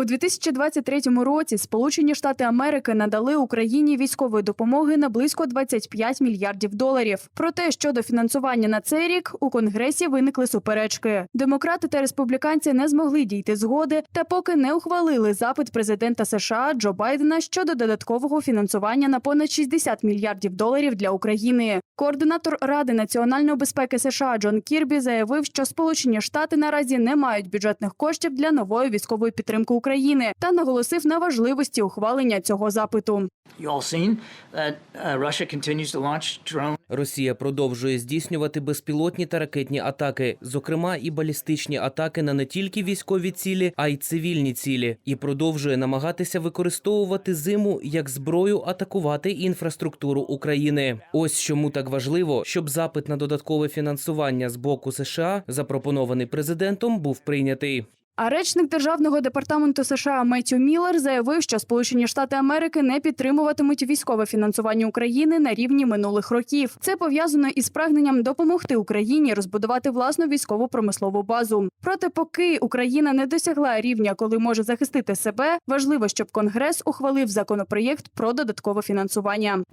У 2023 році Сполучені Штати Америки надали Україні військової допомоги на близько 25 мільярдів доларів. Проте щодо фінансування на цей рік у Конгресі виникли суперечки. Демократи та республіканці не змогли дійти згоди та поки не ухвалили запит президента США Джо Байдена щодо додаткового фінансування на понад 60 мільярдів доларів для України. Координатор Ради національної безпеки США Джон Кірбі заявив, що Сполучені Штати наразі не мають бюджетних коштів для нової військової підтримки України та наголосив на важливості ухвалення цього запиту. Uh, Росія продовжує здійснювати безпілотні та ракетні атаки, зокрема і балістичні атаки на не тільки військові цілі, а й цивільні цілі, і продовжує намагатися використовувати зиму як зброю атакувати інфраструктуру України. Ось чому так важливо, щоб запит на додаткове фінансування з боку США, запропонований президентом, був прийнятий. А речник державного департаменту США Меттю Міллер заявив, що Сполучені Штати Америки не підтримуватимуть військове фінансування України на рівні минулих років. Це пов'язано із прагненням допомогти Україні розбудувати власну військову промислову базу. Проте, поки Україна не досягла рівня, коли може захистити себе, важливо, щоб Конгрес ухвалив законопроєкт про додаткове фінансування.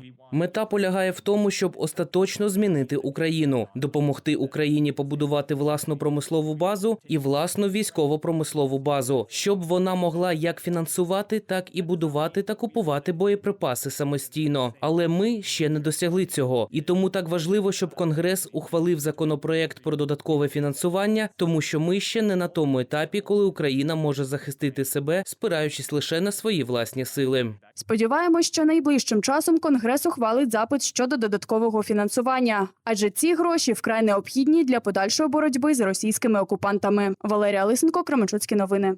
we Мета полягає в тому, щоб остаточно змінити Україну, допомогти Україні побудувати власну промислову базу і власну військово-промислову базу, щоб вона могла як фінансувати, так і будувати та купувати боєприпаси самостійно. Але ми ще не досягли цього, і тому так важливо, щоб Конгрес ухвалив законопроект про додаткове фінансування, тому що ми ще не на тому етапі, коли Україна може захистити себе, спираючись лише на свої власні сили. Сподіваємось, що найближчим часом Конгрес ухвалить запит щодо додаткового фінансування, адже ці гроші вкрай необхідні для подальшої боротьби з російськими окупантами. Валерія Лисенко, Кременчуцькі новини.